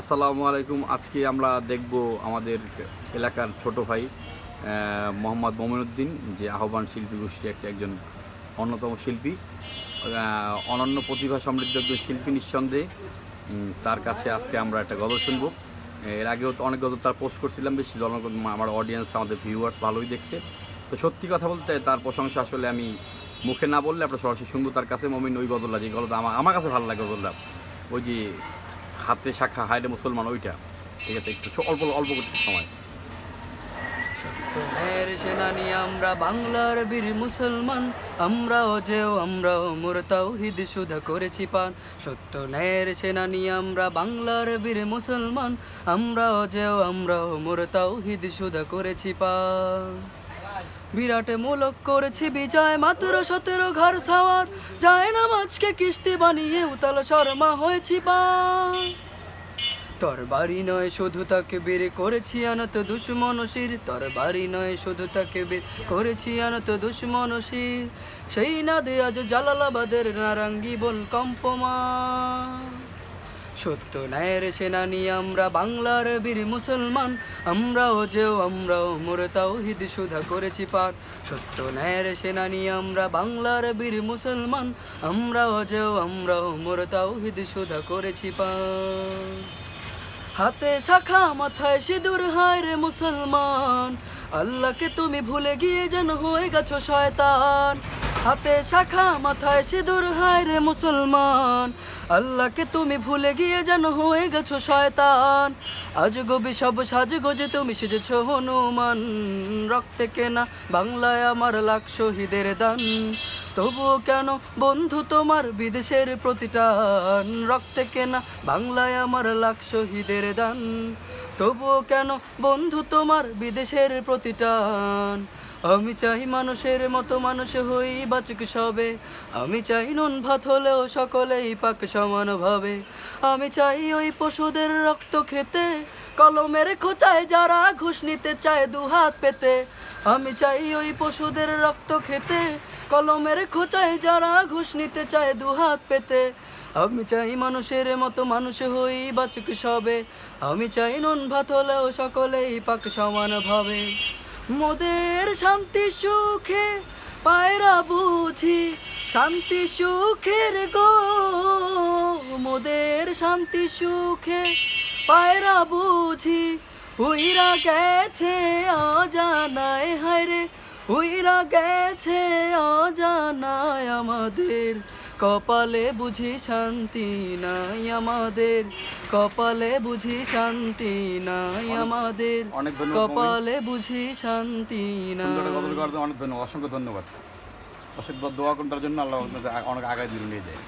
আসসালামু আলাইকুম। আজকে আমরা দেখব আমাদের এলাকার ছোট ভাই মোহাম্মদ মমিনুদ্দিন, যে আহ্বান শিল্পী গোষ্ঠী একটি একজন অন্যতম শিল্পী। অনন্য প্রতিভা সমৃদ্ধ একজন শিল্পী নিঃসন্দেহে। তার কাছে আজকে আমরা একটা গল্প শুনব। এর আগেও তো অনেক গল্প তার পোস্ট করছিলাম, বেশি জনগণ আমার অডিয়েন্স আমাদের ভিউয়ার্স ভালোই দেখছে। তো সত্যি কথা বলতে তার প্রশংসা আসলে আমি মুখে না বললে আপনার সরাসরি শুনব তার কাছে। মমিন, ওই গদলটা যে গল্পটা আমার আমার কাছে ভালো লাগে গদলটা ওই যে হাতে শাখা হাইরে মুসলমান ওইটা। ঠিক আছে, একটু অল্প অল্প করতে সময়। সত্যের সেনানি, আমরা বাংলার বীর মুসলমান। আমরাও যেও, আমরাও মোর তাওহিদ সুধা করেছি পান। সত্য ন্যায়ের সেনানি, আমরা বাংলার বীর মুসলমান। আমরাও যেও, আমরাও মোর তাওহিদ সুধা করেছি পান। বিরাট মূলক করেছি বিজয়, মাত্র সতেরো ঘর সাওয়ার যায় না মাছকে কিস্তি বানিয়ে, উতাল শর্মা হয়েছি পান তোর বাড়ি নয়, শুধু তাকে বের করেছি আনত দুশ্মনশির তোর বাড়ি নয়, শুধু তাকে বের করেছি আনত দুশ্মনশির সেই না দে আজ জালালাবাদের নারাঙ্গি বল কম্পমা সত্য ন্যায়ের সেনানি আমরা বাংলার বীর মুসলমান। আমরাও যেও, আমরাও মোর তাওহিদ সুধা করেছি পার। সত্য ন্যায়ের সেনানি আমরা বাংলার বীর মুসলমান। আমরাও যেও, আমরাও মোর তাওহিদ সুধা করেছি পার। হাতে শাখা, মাথায় সিঁদুর, হায় রে মুসলমান। আল্লাহকে তুমি ভুলে গিয়ে যেন হয়ে গেছো শয়তান। হাতে শাখা, মাথায় সিঁদুর, হায় রে মুসলমান। আল্লাহকে তুমি ভুলে গিয়ে যেন হয়ে গেছো শয়তান। আজ গবি সব সাজগো যে তুমি সেজেছ হনুমান। রক্তে কেনা বাংলায় আমার লাখ শহীদের দান। তবুও কেন বন্ধু তোমার বিদেশের প্রতিটান? রক্তে কেনা বাংলায় আমার লাখ শহীদের দান। তবুও কেন বন্ধু তোমার বিদেশের প্রতিটান? আমি চাই মানুষের মতো মানুষ হই, বাচুক সবে। আমি চাই নুন ভাত হলেও সকলেই পাক সমানভাবে আমি চাই ওই পশুদের রক্ত খেতে, কলমের খোঁচায় যারা ঘুষ নিতে চায় দু হাত পেতে। আমি চাই ওই পশুদের রক্ত খেতে, কলমের খোঁচায় যারা ঘুষ নিতে চায় দু হাত পেতে। আমি চাই মানুষের মতো মানুষ হই, বাচুক সবে। আমি চাই নুন ভাত হলেও সকলেই পাক সমানভাবে মোদের শান্তি সুখে, পায়রা বুঝি, শান্তি সুখের গো। মোদের শান্তি সুখে, পায়রা বুঝি, উইরা গেছে অজানায় হায় রে উইরা গেছে অজানায় আমাদের। কপালে বুঝি শান্তি নাই আমাদের। কপালে বুঝি শান্তি নাই আমাদের। অনেক কপালে বুঝি শান্তি নাই। অনেক ধন্যবাদ অসংখ্য ধন্যবাদ। অসংখ্য দোয়া করার জন্য আল্লাহ অনেক আগায় দিন নিয়ে যায়